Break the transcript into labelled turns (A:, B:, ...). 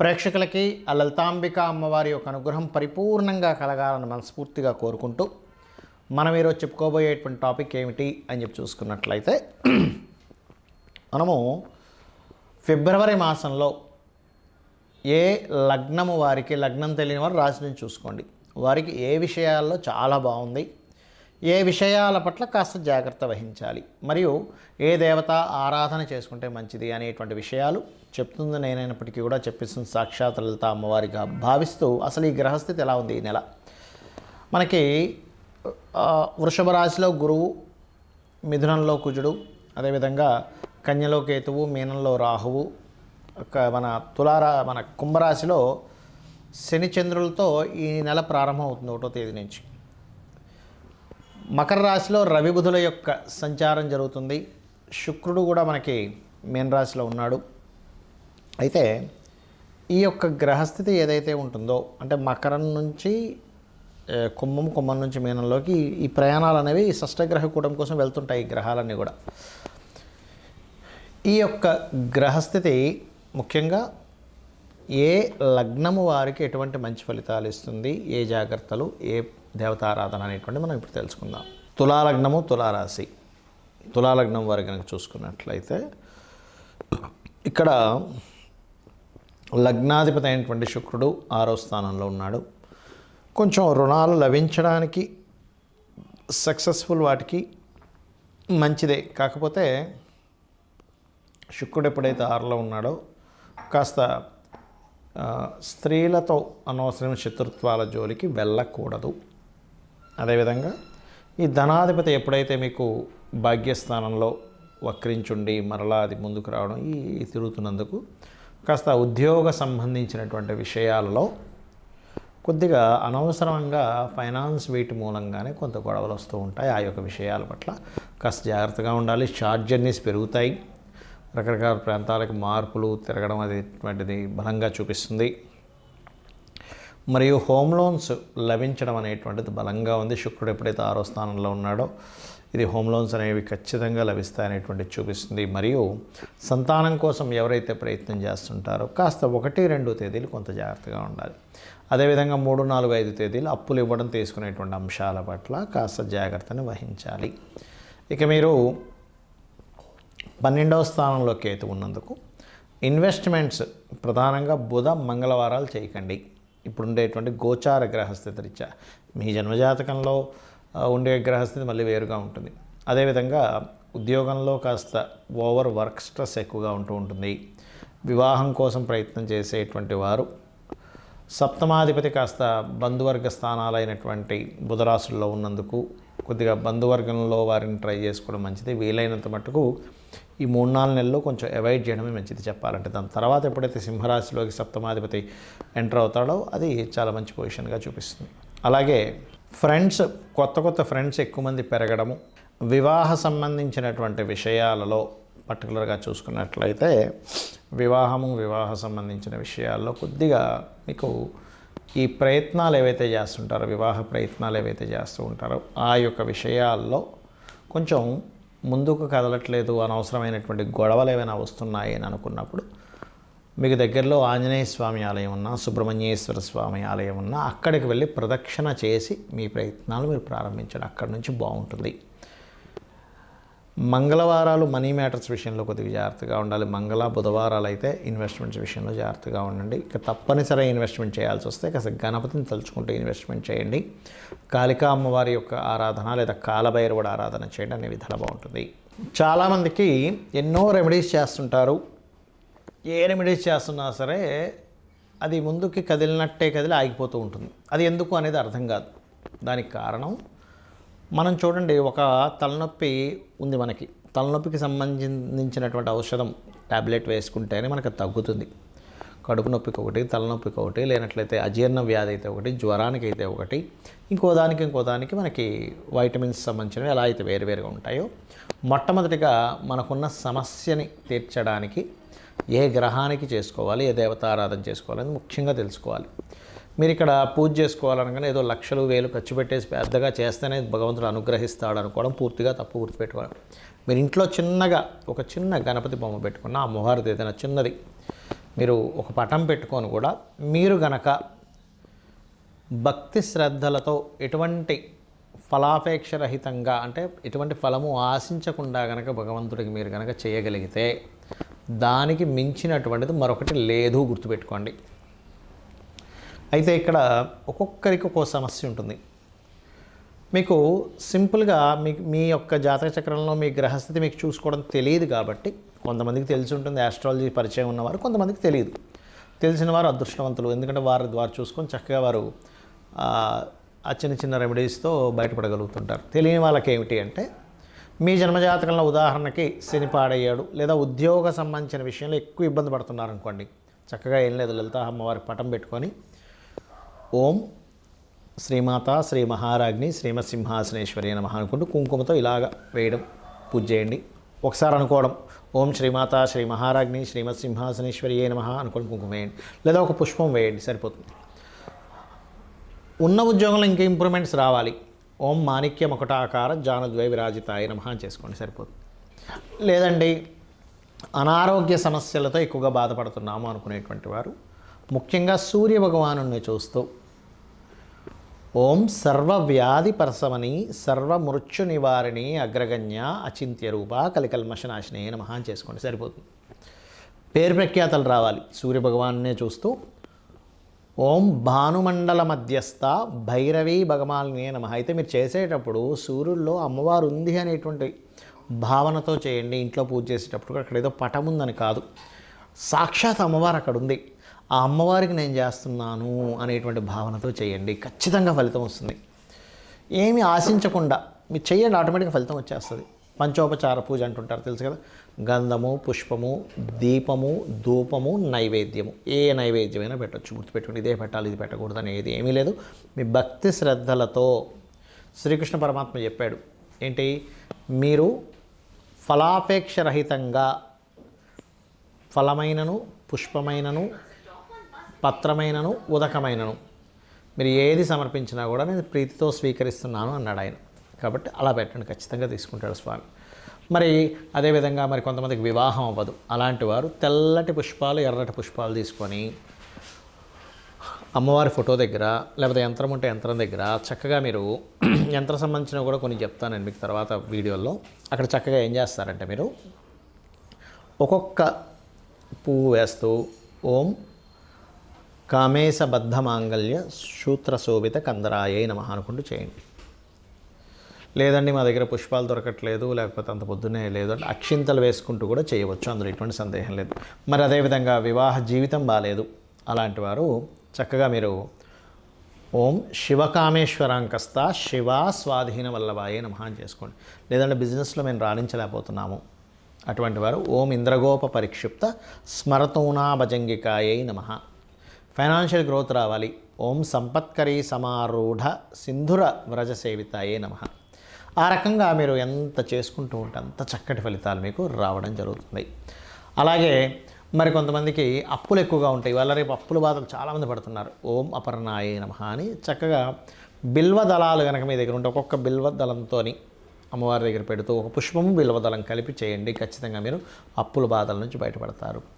A: ప్రేక్షకులకి ఆ లలితాంబిక అమ్మవారి యొక్క అనుగ్రహం పరిపూర్ణంగా కలగాలని మనస్ఫూర్తిగా కోరుకుంటూ మనం ఈరోజు చెప్పుకోబోయేటువంటి టాపిక్ ఏమిటి అని చెప్పి చూసుకున్నట్లయితే మనము ఫిబ్రవరి మాసంలో ఏ లగ్నము వారికి లగ్నం తెలియని వారు రాశి నుంచి చూసుకోండి. వారికి ఏ విషయాల్లో చాలా బాగుంది ఏ విషయాల పట్ల కాస్త జాగ్రత్త వహించాలి. మరియు ఏ దేవత ఆరాధన చేసుకుంటే మంచిది అనేటువంటి విషయాలు చెప్తుంది నేనైనప్పటికీ కూడా చెప్పిస్తుంది సాక్షాత్ లలిత అమ్మవారిగా భావిస్తూ అసలు ఈ గ్రహస్థితి ఎలా ఉంది ఈ నెల? మనకి వృషభ రాశిలో గురువు మిథునంలో కుజుడు అదేవిధంగా కన్యలో కేతువు మీనంలో రాహువు ఒక మన తులారా మన కుంభరాశిలో శనిచంద్రులతో ఈ నెల ప్రారంభం అవుతుంది ఒకటో తేదీ నుంచి. మకర రాశిలో రవి బుధుల యొక్క సంచారం జరుగుతుంది. శుక్రుడు కూడా మనకి మీన రాశిలో ఉన్నాడు. అయితే ఈ యొక్క గ్రహస్థితి ఏదైతే ఉంటుందో అంటే మకరం నుంచి కుంభం కుంభం నుంచి మీనంలోకి ఈ- ఈ ప్రయాణాలు అనేవి ఈ షష్టగ్రహ కూటం కోసం వెళ్తుంటాయి ఈ గ్రహాలన్నీ కూడా. ఈ యొక్క గ్రహస్థితి ముఖ్యంగా ఏ లగ్నము వారికి ఎటువంటి మంచి ఫలితాలు ఇస్తుంది ఏ జాగ్రత్తలు ఏ దేవతారాధన అనేటువంటి మనం ఇప్పుడు తెలుసుకుందాం. తులాలగ్నము తులారాశి. తులాలగ్నం వారు కనుక చూసుకున్నట్లయితే ఇక్కడ లగ్నాధిపతి అయినటువంటి శుక్రుడు ఆరో స్థానంలో ఉన్నాడు. కొంచెం రుణాలు లభించడానికి సక్సెస్ఫుల్ వాటికి మంచిదే. కాకపోతే శుక్రుడు ఎప్పుడైతే ఆరులో ఉన్నాడో కాస్త స్త్రీలతో అనవసరమైన శత్రుత్వాల జోలికి వెళ్ళకూడదు. అదేవిధంగా ఈ ధనాధిపతి ఎప్పుడైతే మీకు భాగ్యస్థానంలో వక్రించుండి మరలా అది ముందుకు రావడం ఈ తిరుగుతున్నందుకు కాస్త ఉద్యోగ సంబంధించినటువంటి విషయాలలో కొద్దిగా అనవసరంగా ఫైనాన్స్ వీటి మూలంగానే కొంత గొడవలు వస్తూ ఉంటాయి. ఆ యొక్క విషయాల పట్ల కాస్త జాగ్రత్తగా ఉండాలి. షార్ట్ జర్నీస్ పెరుగుతాయి. రకరకాల ప్రాంతాలకు మార్పులు తిరగడం అది బలంగా చూపిస్తుంది. మరియు హోమ్ లోన్స్ లభించడం అనేటువంటిది బలంగా ఉంది. శుక్రుడు ఎప్పుడైతే ఆరో స్థానంలో ఉన్నాడో ఇది హోమ్ లోన్స్ అనేవి ఖచ్చితంగా లభిస్తాయనేటువంటి చూపిస్తుంది. మరియు సంతానం కోసం ఎవరైతే ప్రయత్నం చేస్తుంటారో కాస్త ఒకటి రెండు తేదీలు కొంత జాగ్రత్తగా ఉండాలి. అదేవిధంగా మూడు నాలుగు ఐదు తేదీలు అప్పులు ఇవ్వడం తీసుకునేటువంటి అంశాల పట్ల కాస్త జాగ్రత్తను వహించాలి. ఇక మీరు పన్నెండవ స్థానంలో కేతు ఉన్నందుకు ఇన్వెస్ట్మెంట్స్ ప్రధానంగా బుధ మంగళవారాలు చేయకండి. ఇప్పుడు ఉండేటువంటి గోచార గ్రహస్థితి రీత్యా. మీ జన్మజాతకంలో ఉండే గ్రహస్థితి మళ్ళీ వేరుగా ఉంటుంది. అదేవిధంగా ఉద్యోగంలో కాస్త ఓవర్ వర్క్ స్ట్రెస్ ఎక్కువగా ఉంటూ ఉంటుంది. వివాహం కోసం ప్రయత్నం చేసేటువంటి వారు సప్తమాధిపతి కాస్త బంధువర్గ స్థానాలైనటువంటి బుధరాశుల్లో ఉన్నందుకు కొద్దిగా బంధువర్గంలో వారిని ట్రై చేసుకోవడం మంచిది. వీలైనంత మటుకు ఈ మూడు నాలుగు నెలల్లో కొంచెం అవాయిడ్ చేయడమే మంచిది చెప్పాలంటే. దాని తర్వాత ఎప్పుడైతే సింహరాశిలోకి సప్తమాధిపతి ఎంటర్ అవుతాడో అది చాలా మంచి పొజిషన్గా చూపిస్తుంది. అలాగే ఫ్రెండ్స్ కొత్త కొత్త ఫ్రెండ్స్ ఎక్కువ మంది పెరగడము వివాహ సంబంధించినటువంటి విషయాలలో పర్టికులర్గా చూసుకున్నట్లయితే వివాహము వివాహ సంబంధించిన విషయాల్లో కొద్దిగా మీకు ఈ ప్రయత్నాలు ఏవైతే చేస్తుంటారో వివాహ ప్రయత్నాలు ఏవైతే చేస్తూ ఉంటారో ఆ యొక్క విషయాల్లో కొంచెం ముందుకు కదలట్లేదు అనవసరమైనటువంటి గొడవలు ఏమైనా వస్తున్నాయి అని అనుకున్నప్పుడు మీకు దగ్గరలో ఆంజనేయ స్వామి ఆలయం ఉన్నా సుబ్రహ్మణ్యేశ్వర స్వామి ఆలయం ఉన్నా అక్కడికి వెళ్ళి ప్రదక్షిణ చేసి మీ ప్రయత్నాలు మీరు ప్రారంభించండి. అక్కడి నుంచి బాగుంటుంది. మంగళవారాలు మనీ మ్యాటర్స్ విషయంలో కొద్దిగా జాగ్రత్తగా ఉండాలి. మంగళ బుధవారాలు అయితే ఇన్వెస్ట్మెంట్స్ విషయంలో జాగ్రత్తగా ఉండండి. ఇక తప్పనిసరి ఇన్వెస్ట్మెంట్ చేయాల్సి వస్తే కాస్త గణపతిని తలుచుకుంటూ ఇన్వెస్ట్మెంట్ చేయండి. కాళికా అమ్మవారి యొక్క ఆరాధన లేదా కాలభైరవుడు ఆరాధన చేయండి అనే విధాలు బాగుంటుంది. చాలామందికి ఎన్నో రెమెడీస్ చేస్తుంటారు. ఏ రెమెడీస్ చేస్తున్నా సరే అది ముందుకి కదిలినట్టే కదిలి ఆగిపోతూ ఉంటుంది. అది ఎందుకు అనేది అర్థం కాదు. దానికి కారణం మనం చూడండి ఒక తలనొప్పి ఉంది మనకి. తలనొప్పికి సంబంధించినటువంటి ఔషధం టాబ్లెట్ వేసుకుంటేనే మనకు తగ్గుతుంది. కడుపు నొప్పికి ఒకటి తలనొప్పికి ఒకటి లేనట్లయితే అజీర్ణ వ్యాధి అయితే ఒకటి జ్వరానికి అయితే ఒకటి ఇంకో దానికి ఇంకో దానికి మనకి వైటమిన్స్ సంబంధించినవి ఎలా అయితే వేరువేరుగా ఉంటాయో మొట్టమొదటిగా మనకున్న సమస్యని తీర్చడానికి ఏ గ్రహానికి చేసుకోవాలి ఏ దేవతారాధన అని ముఖ్యంగా తెలుసుకోవాలి. మీరు ఇక్కడ పూజ చేసుకోవాలనగానే ఏదో లక్షలు వేలు ఖర్చు పెట్టేసి పెద్దగా చేస్తేనే భగవంతుడు అనుగ్రహిస్తాడు అనుకోవడం పూర్తిగా తప్పు గుర్తుపెట్టుకోవడం మీరు ఇంట్లో చిన్నగా ఒక చిన్న గణపతి బొమ్మ పెట్టుకున్న అమ్మవారిది ఏదైనా చిన్నది మీరు ఒక పటం పెట్టుకొని కూడా మీరు గనక భక్తి శ్రద్ధలతో ఎటువంటి ఫలాపేక్ష రహితంగా అంటే ఎటువంటి ఫలము ఆశించకుండా గనక భగవంతుడికి మీరు గనక చేయగలిగితే దానికి మించినటువంటిది మరొకటి లేదు గుర్తుపెట్టుకోండి. అయితే ఇక్కడ ఒక్కొక్కరికి ఒక్కో సమస్య ఉంటుంది. మీకు సింపుల్గా మీ మీ యొక్క జాతక చక్రంలో మీ గ్రహస్థితి మీకు చూసుకోవడం తెలియదు కాబట్టి కొంతమందికి తెలిసి ఉంటుంది ఆస్ట్రాలజీ పరిచయం ఉన్నవారు కొంతమందికి తెలియదు. తెలిసిన వారు అదృష్టవంతులు ఎందుకంటే వారి ద్వారా చూసుకొని చక్కగా వారు ఆ, చిన్న చిన్న రెమెడీస్తో బయటపడగలుగుతుంటారు. తెలియని వాళ్ళకి ఏమిటి అంటే మీ జన్మజాతకంలో ఉదాహరణకి శని పాడయ్యాడు లేదా ఉద్యోగ సంబంధించిన విషయంలో ఎక్కువ ఇబ్బంది పడుతున్నారు అనుకోండి చక్కగా ఏం లేదు లలిత అమ్మవారి పటం పెట్టుకొని ఓం శ్రీమాత శ్రీ మహారాజ్ని శ్రీమసింహాసనేశ్వరి నమ అనుకుంటూ కుంకుమతో ఇలాగ వేయడం పూజ చేయండి. ఒకసారి అనుకోవడం ఓం శ్రీమాత శ్రీ మహారాజ్ని శ్రీమత్సింహాసనేశ్వరి ఏ నమ అనుకొని కుంకుమ వేయండి. లేదా ఒక పుష్పం వేయండి సరిపోతుంది. ఉన్న ఉద్యోగంలో ఇంకా ఇంప్రూవ్మెంట్స్ రావాలి. ఓం మాణిక్య ఒకటాకార జానద్వై విరాజితాయ నమ అని చేసుకోండి సరిపోతుంది. లేదండి అనారోగ్య సమస్యలతో ఎక్కువగా బాధపడుతున్నాము అనుకునేటువంటి వారు ముఖ్యంగా సూర్య భగవాను చూస్తూ ఓం సర్వవ్యాధి పరసమని సర్వమృత్యు నివారిణి అగ్రగణ్య అచింత్య రూప కలికల్మషనాశిని నమ అని చేసుకోండి. సరిపోతుంది. పేరు ప్రఖ్యాతలు రావాలి. సూర్యభగవాన్నే చూస్తూ ఓం భానుమండల మధ్యస్థ భైరవి భగమాలిని నమ. అయితే మీరు చేసేటప్పుడు సూర్యుల్లో అమ్మవారు ఉంది అనేటువంటి భావనతో చేయండి. ఇంట్లో పూజ చేసేటప్పుడు అక్కడ ఏదో పటం ఉందని కాదు. సాక్షాత్ అమ్మవారు అక్కడ ఉంది. ఆ అమ్మవారికి నేను చేస్తున్నాను అనేటువంటి భావనతో చేయండి. ఖచ్చితంగా ఫలితం వస్తుంది. ఏమి ఆశించకుండా మీరు చేయండి ఆటోమేటిక్గా ఫలితం వచ్చేస్తుంది. పంచోపచార పూజ అంటుంటారు తెలుసు కదా? గంధము పుష్పము దీపము ధూపము నైవేద్యము. ఏ నైవేద్యమైనా పెట్టచ్చు. గుర్తుపెట్టుకుని ఇదే పెట్టాలి ఇది పెట్టకూడదు అనేది ఏమీ లేదు. మీ భక్తి శ్రద్ధలతో శ్రీకృష్ణ పరమాత్మ చెప్పాడు. ఏంటి? మీరు ఫలాపేక్ష రహితంగా ఫలమైనను పుష్పమైనను పత్రమైనను ఉదకమైనను. మీరు ఏది సమర్పించినా కూడా నేను ప్రీతితో స్వీకరిస్తున్నాను అన్నాడు ఆయన. కాబట్టి అలా పెట్టండి ఖచ్చితంగా తీసుకుంటాడు స్వామి. మరి అదేవిధంగా మరి కొంతమందికి వివాహం అవ్వదు. అలాంటి వారు తెల్లటి పుష్పాలు ఎర్రటి పుష్పాలు తీసుకొని అమ్మవారి ఫోటో దగ్గర లేకపోతే యంత్రం ఉంటే యంత్రం దగ్గర చక్కగా మీరు యంత్ర సంబంధించిన కూడా కొన్ని చెప్తాను నేను మీకు తర్వాత వీడియోలో అక్కడ చక్కగా ఏం చేస్తారంటే మీరు ఒక్కొక్క పువ్వు వేస్తూ ఓం కామేశబద్ధ మాంగళ్య సూత్ర శోభిత కందరాయే నమ అనుకుంటూ చేయండి. లేదండి మా దగ్గర పుష్పాలు దొరకట్లేదు లేకపోతే అంత పొద్దునే లేదు అంటే అక్షింతలు వేసుకుంటూ కూడా చేయవచ్చు అందులో ఎటువంటి సందేహం లేదు. మరి అదేవిధంగా వివాహ జీవితం బాగాలేదు అలాంటి వారు చక్కగా మీరు ఓం శివకామేశ్వరాంకస్త శివ స్వాధీన వల్లభాయే నమః అని చేసుకోండి. లేదంటే బిజినెస్లో మేము రాణించలేకపోతున్నాము. అటువంటి వారు ఓం ఇంద్రగోప పరిక్షిప్త స్మరతూనా భజంగికాయై నమ. ఫైనాన్షియల్ గ్రోత్ రావాలి. ఓం సంపత్కరీ సమారూఢ సింధుర వ్రజ సేవితాయే నమ. ఆ రకంగా మీరు ఎంత చేసుకుంటూ ఉంటే అంత చక్కటి ఫలితాలు మీకు రావడం జరుగుతుంది. అలాగే మరి కొంతమందికి అప్పులు ఎక్కువగా ఉంటాయి. వాళ్ళ రేపు అప్పుల బాధలు చాలామంది పడుతున్నారు. ఓం అపర్ణాయే నమ అని చక్కగా బిల్వ దళాలు కనుక మీ దగ్గర ఉంటే ఒక్కొక్క బిల్వ దళంతో అమ్మవారి దగ్గర పెడుతూ ఒక పుష్పము బిల్వ దళం కలిపి చేయండి. ఖచ్చితంగా మీరు అప్పుల బాధల నుంచి బయటపడతారు.